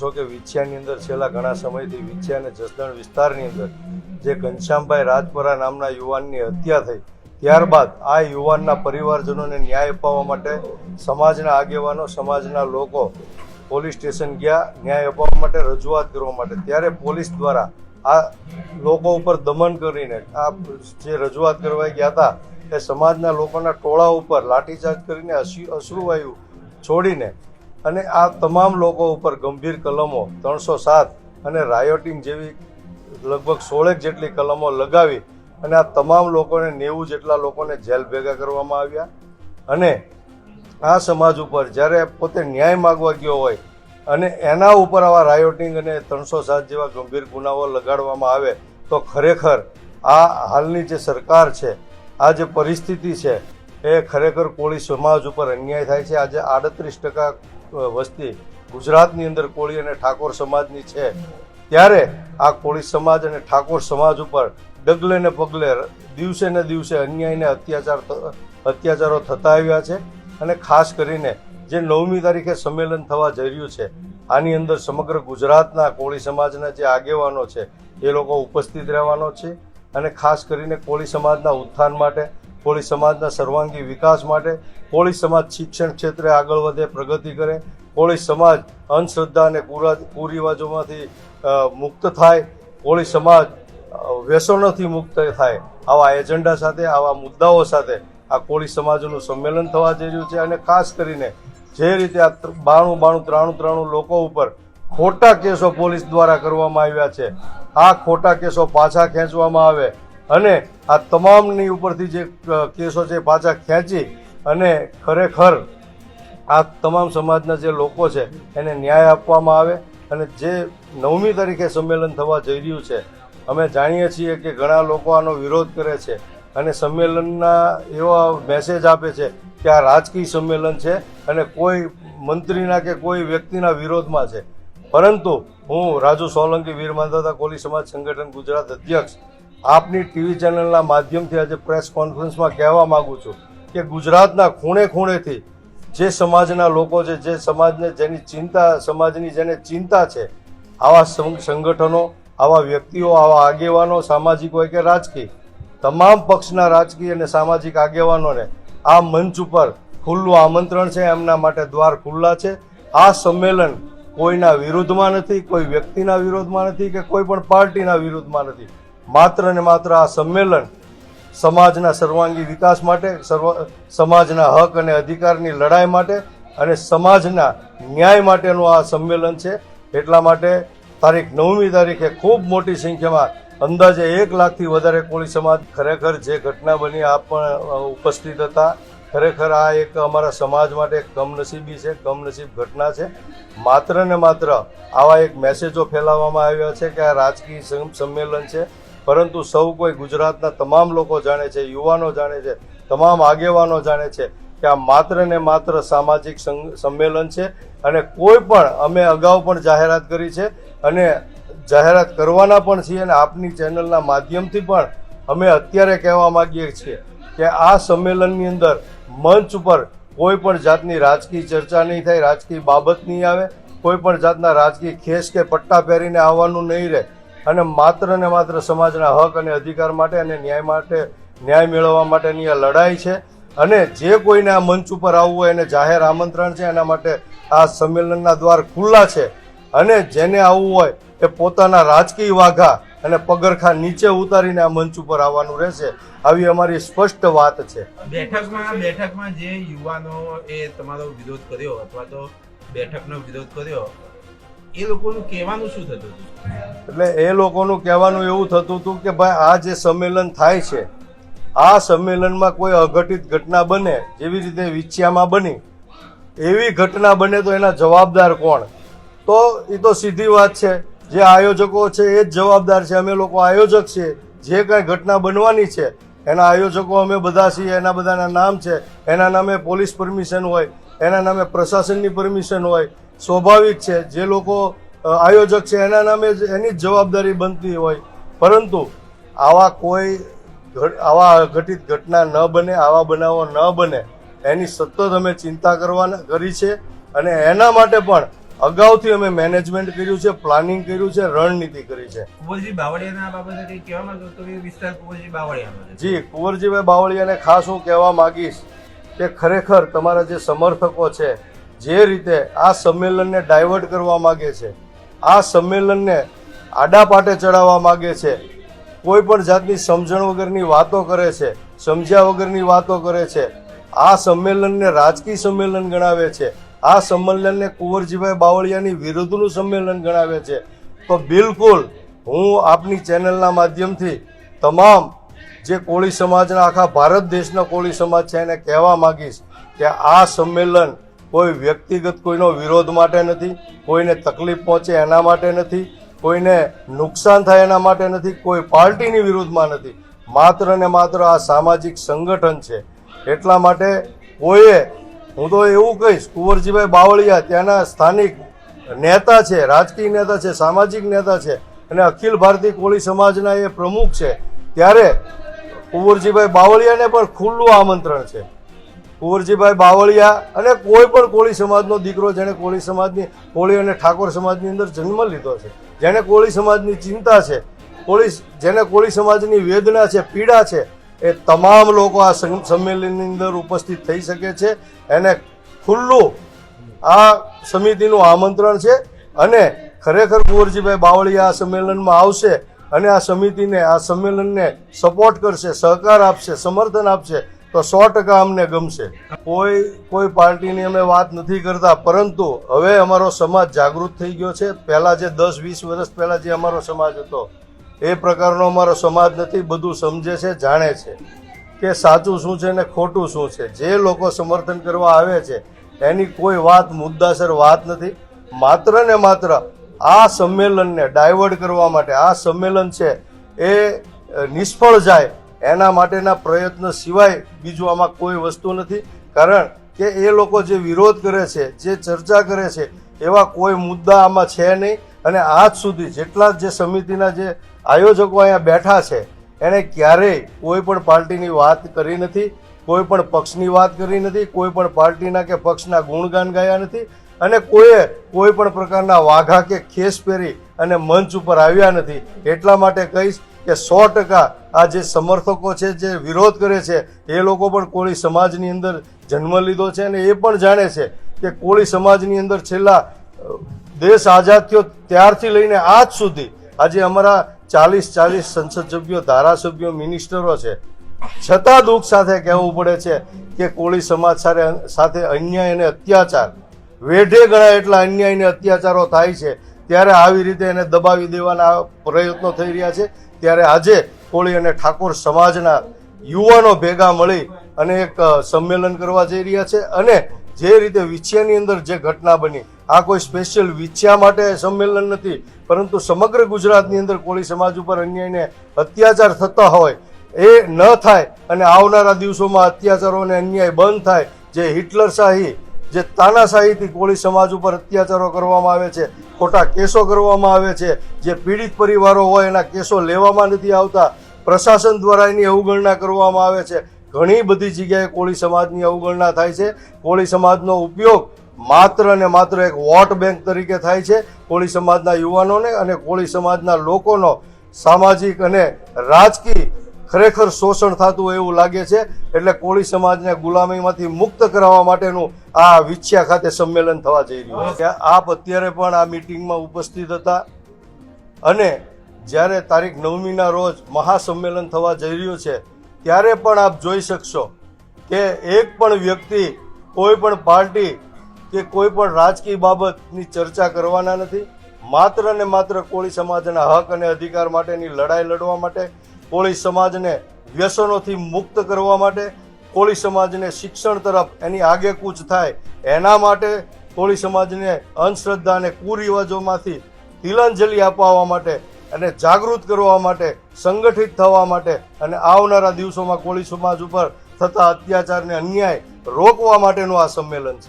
જો કે વિછિયાની અંદર છેલ્લા ઘણા સમયથી વિછિયા અને જસદણ વિસ્તારની અંદર જે ઘનશ્યામભાઈ રાજપરા નામના યુવાનની હત્યા થઈ, ત્યારબાદ આ યુવાનના પરિવારજનોને ન્યાય અપાવવા માટે સમાજના આગેવાનો, સમાજના લોકો પોલીસ સ્ટેશન ગયા, ન્યાય અપાવવા માટે રજૂઆત કરવા માટે. ત્યારે પોલીસ દ્વારા આ લોકો ઉપર દમન કરીને આ જે રજૂઆત કરવા ગયા હતા, એ સમાજના લોકોના ટોળા ઉપર લાઠીચાર્જ કરીને અશ્રુ અશ્રુવાયુ છોડીને અને આ તમામ લોકો ઉપર ગંભીર કલમો ત્રણસો સાત અને રાયોટિંગ જેવી લગભગ સોળેક જેટલી કલમો લગાવી અને આ તમામ લોકોને નેવું જેટલા લોકોને જેલ ભેગા કરવામાં આવ્યા. અને આ સમાજ ઉપર જ્યારે પોતે ન્યાય માગવા ગયો હોય અને એના ઉપર આવા રાયોટિંગ અને ત્રણસો સાત જેવા ગંભીર ગુનાઓ લગાડવામાં આવે તો ખરેખર આ હાલની જે સરકાર છે, આ જે પરિસ્થિતિ છે, એ ખરેખર કોળી સમાજ ઉપર અન્યાય થાય છે. આજે આડત્રીસ ટકા વસ્તી ગુજરાતની અંદર કોળી અને ઠાકોર સમાજની છે, ત્યારે આ કોળી સમાજ અને ઠાકોર સમાજ ઉપર ડગલે ને પગલે દિવસે ને દિવસે અન્યાય ને અત્યાચાર અત્યાચારો થતા આવ્યા છે અને ખાસ કરીને જે નવમી તારીખે સંમેલન થવા જઈ રહ્યું છે, આની અંદર સમગ્ર ગુજરાતના કોળી સમાજના જે આગેવાનો છે એ લોકો ઉપસ્થિત રહેવાનો છે અને ખાસ કરીને કોળી સમાજના ઉત્થાન માટે કોળી સમાજના સર્વાંગી વિકાસ માટે કોળી સમાજ શિક્ષણ ક્ષેત્રે આગળ વધે, પ્રગતિ કરે. કોળી સમાજ અંધશ્રદ્ધા અને કુરા, કુરિવાજોમાંથી મુક્ત થાય. કોળી સમાજ વ્યસનોથી મુક્ત થાય. આવા એજન્ડા સાથે, આવા મુદ્દાઓ સાથે આ કોળી સમાજનું સંમેલન થવા જઈ રહ્યું છે અને ખાસ કરીને જે રીતે આ બાણું બાણું, ત્રાણું ત્રાણું લોકો ઉપર ખોટા કેસો પોલીસ દ્વારા કરવામાં આવ્યા છે. આ ખોટા કેસો પાછા ખેંચવામાં આવે. અને આ તમામની ઉપરથી જે કેસો છે પાછા ખેંચી અને ખરેખર આ તમામ સમાજના જે લોકો છે એને ન્યાય આપવામાં આવે અને જે નવમી તારીખે સંમેલન થવા જઈ રહ્યું છે, અમે જાણીએ છીએ કે ઘણા લોકો આનો વિરોધ કરે છે અને સંમેલનના એવા મેસેજ આપે છે કે આ રાજકીય સંમેલન છે અને કોઈ મંત્રીના કે કોઈ વ્યક્તિના વિરોધમાં છે. પરંતુ હું રાજુ સોલંકી, વીર માંધાતા કોલી સમાજ સંગઠન ગુજરાત અધ્યક્ષ આપની ટીવી ચેનલના માધ્યમથી આજે પ્રેસ કોન્ફરન્સમાં કહેવા માંગુ છું કે ગુજરાતના ખૂણે ખૂણેથી જે સમાજના લોકો છે, જે સમાજને જેની ચિંતા, સમાજની જેને ચિંતા છે, આવા સંગઠનો, આવા વ્યક્તિઓ, આવા આગેવાનો, સામાજિક હોય કે રાજકીય, તમામ પક્ષના રાજકીય અને સામાજિક આગેવાનોને આ મંચ ઉપર ખુલ્લું આમંત્રણ છે, એમના માટે દ્વાર ખુલ્લા છે. આ સંમેલન કોઈના વિરુદ્ધમાં નથી, કોઈ વ્યક્તિના વિરોધમાં નથી કે કોઈ પણ પાર્ટીના વિરુદ્ધમાં નથી. માત્ર ને માત્ર આ સંમેલન સમાજના સર્વાંગી વિકાસ માટે, સર્વ, સમાજના હક અને અધિકારની લડાઈ માટે અને સમાજના ન્યાય માટેનું આ સંમેલન છે. એટલા માટે તારીખ નવમી તારીખે ખૂબ મોટી સંખ્યામાં અંદાજે એક લાખથી વધારે કોળી સમાજ ખરેખર જે ઘટના બની આપ પણ ઉપસ્થિત હતા. ખરેખર આ એક અમારા સમાજ માટે કમનસીબી છે, કમનસીબ ઘટના છે. માત્ર ને માત્ર આવા એક મેસેજો ફેલાવવામાં આવ્યા છે કે આ રાજકીય સમ- સંમેલન છે. પરંતુ સૌ કોઈ ગુજરાતના તમામ લોકો જાણે છે, યુવાનો જાણે છે, તમામ આગેવાનો જાણે છે કે આ માત્ર ને માત્ર સામાજિક સંમેલન છે અને કોઈ પણ અમે અગાઉ પણ જાહેરાત કરી છે અને જાહેરાત કરવાના પણ છીએ અને આપની ચેનલના માધ્યમથી પણ અમે અત્યારે કહેવા માગીએ છીએ કે આ સંમેલનની અંદર મંચ ઉપર કોઈ પણ જાતની રાજકીય ચર્ચા નહીં થાય, રાજકીય બાબત નહીં આવે, કોઈ પણ જાતના રાજકીય ખેસ કે પટ્ટા પહેરીને આવવાનું નહીં રહે. અને માત્ર ને માત્ર સમાજના હક અને અધિકાર માટે અને ન્યાય માટે, ન્યાય મેળવવા માટેની આ લડાઈ છે. અને જે કોઈને આ મંચ ઉપર આવવું હોય એને જાહેર આમંત્રણ છે, એના માટે આ સંમેલનના દ્વાર ખુલ્લા છે. અને જેને આવવું હોય એ પોતાના રાજકીય વાઘા અને પગરખા નીચે ઉતારીને આ મંચ ઉપર આવવાનું રહેશે. આવી અમારી સ્પષ્ટ વાત છે. બેઠકમાં બેઠકમાં જે યુવાનો એ તમારો વિરોધ કર્યો, અથવા તો બેઠકનો વિરોધ કર્યો, એ લોકોનું કહેવાનું શું થતું હતું? એટલે એ લોકોનું કહેવાનું એવું થતું હતું કે ભાઈ, આ જે સંમેલન થાય છે, આ સંમેલનમાં કોઈ અઘટિત ઘટના બને, જેવી રીતે વિછિયામાં બની, એવી ઘટના બને તો એના જવાબદાર કોણ? તો એ તો સીધી વાત છે. જે આયોજકો છે એ જ જવાબદાર છે. અમે લોકો આયોજક છીએ. જે કાંઈ ઘટના બનવાની છે, એના આયોજકો અમે બધા છીએ, એના બધાના નામ છે. એના નામે પોલીસ પરમિશન હોય, એના નામે પ્રશાસનની પરમિશન હોય. સ્વાભાવિક છે, જે લોકો આયોજક છે એના નામે જ એની જ જવાબદારી બનતી હોય. પરંતુ આવા કોઈ આવા ઘટિત ઘટના ન બને આવા બનાવો ન બને એની સતત અમે ચિંતા કરવાના કરી છે. અને એના માટે પણ અગાઉથી અમે મેનેજમેન્ટ કર્યું છે પ્લાનિંગ કર્યું છે રણનીતિ કરી છે. જી કુંવરજીભાઈ બાવળિયાને ખાસ હું કહેવા માંગીશ કે ખરેખર તમારા જે સમર્થકો છે જે રીતે આ સંમેલનને ડાયવર્ટ કરવા માગે છે આ સંમેલનને આડા પાટે ચડાવવા માગે છે. કોઈ પણ જાતની સમજણ વગરની વાતો કરે છે, સમજ્યા વગરની વાતો કરે છે. આ સંમેલનને રાજકીય સંમેલન ગણાવે છે. આ સંમેલનને કુંવરજીભાઈ બાવળિયાની વિરુદ્ધનું સંમેલન ગણાવે છે. તો બિલકુલ હું આપની ચેનલના માધ્યમથી તમામ જે કોળી સમાજના આખા ભારત દેશનો કોળી સમાજ છે એને કહેવા માંગીશ કે આ સંમેલન કોઈ વ્યક્તિગત કોઈનો વિરોધ માટે નથી, કોઈને તકલીફ પહોંચે એના માટે નથી, કોઈને નુકસાન થાય એના માટે નથી, કોઈ પાર્ટીની વિરુદ્ધમાં નથી. માત્ર ને માત્ર આ સામાજિક સંગઠન છે. એટલા માટે કોઈએ, હું તો એવું કહીશ, કુંવરજીભાઈ બાવળિયા ત્યાંના સ્થાનિક નેતા છે, રાજકીય નેતા છે, સામાજિક નેતા છે અને અખિલ ભારતીય કોળી સમાજના એ પ્રમુખ છે. ત્યારે કુંવરજીભાઈ બાવળિયાને પણ ખુલ્લું આમંત્રણ છે. કુંવરજીભાઈ બાવળિયા અને કોઈ પણ કોળી સમાજનો દીકરો જેણે કોળી સમાજની, કોળી અને ઠાકોર સમાજની અંદર જન્મ લીધો છે જેને કોળી સમાજની ચિંતા છે, કોળી જેને કોળી સમાજની વેદના છે, પીડા છે, એ તમામ લોકો આ સંમેલનની અંદર ઉપસ્થિત થઈ શકે છે, એને ખુલ્લું આ સમિતિનું આમંત્રણ છે અને ખરેખર કુંવરજીભાઈ બાવળિયા આ સંમેલનમાં આવશે અને આ સમિતિને, આ સંમેલનને સપોર્ટ કરશે, સહકાર આપશે, સમર્થન આપશે તો સો ટકા અમને ગમશે. કોઈ કોઈ પાર્ટીની અમે વાત નથી કરતા, પરંતુ હવે અમારો સમાજ જાગૃત થઈ ગયો છે. પહેલા જે દસ, વીસ વર્ષ પહેલા જે અમારો સમાજ હતો, એ પ્રકારનો અમારો સમાજ નથી, બધું સમજે છે, જાણે છે કે સાચું શું છે ને ખોટું શું છે. જે લોકો સમર્થન કરવા આવે છે, એની કોઈ વાત, મુદ્દાસર વાત નથી. માત્ર ને માત્ર આ સંમેલનને ડાયવર્ટ કરવા માટે, આ સંમેલન છે, એ નિષ્ફળ જાય એના માટેના પ્રયત્ન સિવાય બીજું આમાં કોઈ વસ્તુ નથી. કારણ કે એ લોકો જે વિરોધ કરે છે, જે ચર્ચા કરે છે, એવા કોઈ મુદ્દા આમાં છે નહીં. અને આજ સુધી જેટલા જે સમિતિના જે આયોજકો અહીંયા બેઠા છે, એણે ક્યારેય કોઈ પણ પાર્ટીની વાત કરી નથી, કોઈ પણ પક્ષની વાત કરી નથી, કોઈ પણ પાર્ટીના કે પક્ષના ગુણગાન ગાયા નથી. અને કોઈએ કોઈ પણ પ્રકારના વાઘા કે ખેસ પહેરી અને મંચ ઉપર આવ્યા નથી. એટલા માટે કહીશ કે સો ટકા આ જે સમર્થકો છે, જે વિરોધ કરે છે, એ લોકો પણ કોળી સમાજની અંદર જન્મ લીધો છે અને એ પણ જાણે છે કે કોળી સમાજની અંદર છેલ્લા દેશ આઝાદ થયો ત્યારથી લઈને આજ સુધી આજે અમારા ચાલીસ ચાલીસ સંસદ સભ્યો ધારાસભ્યો, મિનિસ્ટરો છે. છતાં દુઃખ સાથે કહેવું પડે છે કે કોળી સમાજ સાથે અન્યાય અને અત્યાચાર, વેઢે ગણા એટલા અન્યાય અને અત્યાચારો થાય છે, ત્યારે આવી રીતે એને દબાવી દેવાના પ્રયત્નો થઈ રહ્યા છે. ત્યારે આજે કોળી અને ઠાકોર સમાજના યુવાનો ભેગા મળી અને એક સંમેલન કરવા જઈ રહ્યા છે અને જે રીતે વિછિયાની અંદર જે ઘટના બની, આ કોઈ સ્પેશિયલ વિછિયા માટે સંમેલન નથી, પરંતુ સમગ્ર ગુજરાતની અંદર કોળી સમાજ ઉપર અન્યાયને અત્યાચાર થતા હોય, એ ન થાય અને આવનારા દિવસોમાં અત્યાચારો અને અન્યાય બંધ થાય, જે હિટલરશાહી જે તાનાશાહીથી કોળી સમાજ ઉપર અત્યાચારો કરવામાં આવે છે, ખોટા કેસો કરવામાં આવે છે, જે પીડિત પરિવારો હોય એના કેસો લેવામાં નથી આવતા. પ્રશાસન દ્વારા એની અવગણના કરવામાં આવે છે. ઘણી બધી જગ્યાએ કોળી સમાજની અવગણના થાય છે. કોળી સમાજનો ઉપયોગ માત્ર ને માત્ર એક વોટ બેંક તરીકે થાય છે. કોળી સમાજના યુવાનોને અને કોળી સમાજના લોકોનો સામાજિક અને રાજકીય ખરેખર શોષણ થતું એવું લાગે છે, એટલે કોળી સમાજને ગુલામીમાંથી મુક્ત કરાવવા માટેનું આ વિછ્યા ખાતે સંમેલન થવા જઈ રહ્યું છે. આપ અત્યારે પણ આ મિટિંગમાં ઉપસ્થિત હતા અને જ્યારે તારીખ નવમીના રોજ મહાસંમેલન થવા જઈ રહ્યું છે, ત્યારે પણ આપ જોઈ શકશો કે એક પણ વ્યક્તિ, કોઈ પણ પાર્ટી કે કોઈ પણ રાજકીય બાબતની ચર્ચા કરવાના નથી. માત્ર ને માત્ર કોળી સમાજના હક અને અધિકાર માટેની લડાઈ લડવા માટે કોળી સમાજને વ્યસનોથી મુક્ત કરવા માટે, કોળી સમાજને શિક્ષણ તરફ એની આગેકૂચ થાય, એના માટે કોળી સમાજને અંધશ્રદ્ધા અને કુરિવાજોમાંથી તિલાંજલિ અપાવવા માટે અને જાગૃત કરવા માટે, સંગઠિત થવા માટે અને આવનારા દિવસોમાં કોળી સમાજ ઉપર થતા અત્યાચારને અન્યાય રોકવા માટેનું આ સંમેલન છે.